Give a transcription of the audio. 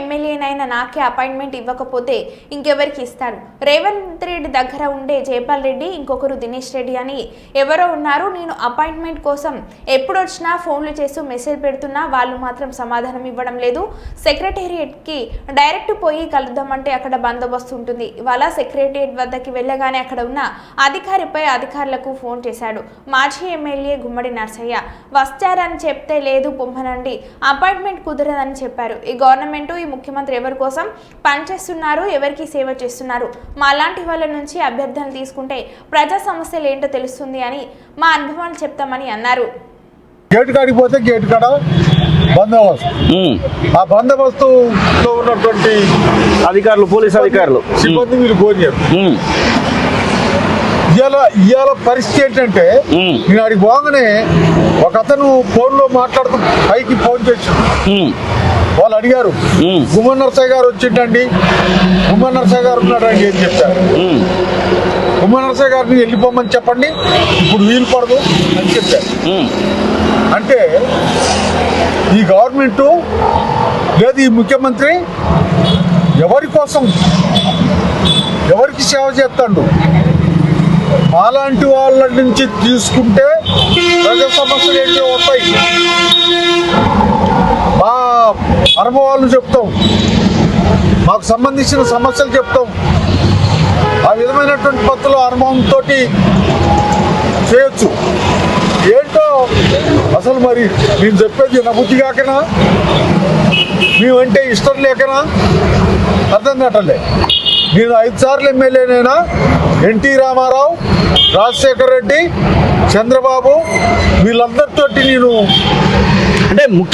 ఎమ్మెల్యేనైనా నాకే అపాయింట్మెంట్ ఇవ్వకపోతే ఇంకెవరికి ఇస్తారు? రేవంత్ రెడ్డి దగ్గర ఉండే జైపాల్ రెడ్డి ఇంకొకరు దినేష్ రెడ్డి అని ఎవరో ఉన్నారు. నేను అపాయింట్మెంట్ కోసం ఎప్పుడు వచ్చినా ఫోన్లు చేస్తూ మెసేజ్ పెడుతున్నా వాళ్ళు మాత్రం సమాధానం ఇవ్వడం లేదు. సెక్రటేరియట్కి డైరెక్ట్ పోయి కలుద్దామంటే అక్కడ బందోబస్తు ఉంటుంది. ఇవాళ సెక్రటేరియట్ వద్దకి వెళ్ళగానే అక్కడ ఉన్న అధికారిపై అధికారులకు ఫోన్ చేశాడు. మాజీ ఎమ్మెల్యే గుమ్మడి నర్సయ్య. వస్తారని చెప్తే లేదు పొమ్మనండి. అపాయింట్మెంట్ కుదరదని చెప్పారు. ఈ గవర్నమెంట్ ఈ ముఖ్యమంత్రి ఎవరి కోసం పనిచేస్తున్నారు ఎవరికి సేవ చేస్తున్నారు మా లాంటి వాళ్ళ నుంచి అభ్యర్థనలు తీసుకుంటే ప్రజా సమస్యలు ఏంటో తెలుస్తుంది అని మా అనుభవాలు చెప్తామని అన్నారు గేటు కాడికి పోతే గేటు కాడ బందోబస్తు. ఆ బందోబస్తులో ఉన్నటువంటి అధికారులు పోలీస్ అధికారులు సిబ్బంది మీరు ఉమ్. ఇవాళ ఇవాళ పరిస్థితి ఏంటంటే. నేను అడిగి పోగానే ఒక అతను ఫోన్లో మాట్లాడుతూ పైకి ఫోన్ చేసాడు. వాళ్ళు అడిగారు. గుమ్మన్ నరసయ్య గారు వచ్చిండండి. గుమ్మన్ నరసయ్య గారు ఉన్నాడండి అని చెప్పారు. ఉమ్. గుమ్మన్ నరసయ్య గారిని వెళ్ళిపోమని చెప్పండి. ఇప్పుడు వీలు పడదు అని చెప్పారు. అంటే ఈ గవర్నమెంట్ లేదు ఈ ముఖ్యమంత్రి ఎవరి కోసం ఎవరికి సేవ చేస్తాడు? మాలాంటి వాళ్ళ నుంచి తీసుకుంటే ప్రజా సమస్యలు ఏంటో వస్తాయి. అనుభవాలు చెప్తాం. మాకు సంబంధించిన సమస్యలు చెప్తాం. ఆ విధమైనటువంటి పద్ధతిలో అనుభవంతో చేయొచ్చు. ఏంటో అసలు మరి నేను చెప్పేది నబుద్ధి కాకనా? మేమంటే ఇష్టం లేకనా? అర్థం కావట్లే. నేను ఐదు సార్లు ఎమ్మెల్యేనైనా ఎన్టీ రామారావు రాజశేఖర రెడ్డి చంద్రబాబు వీళ్ళందరితోటి నేను అంటే ముఖ్య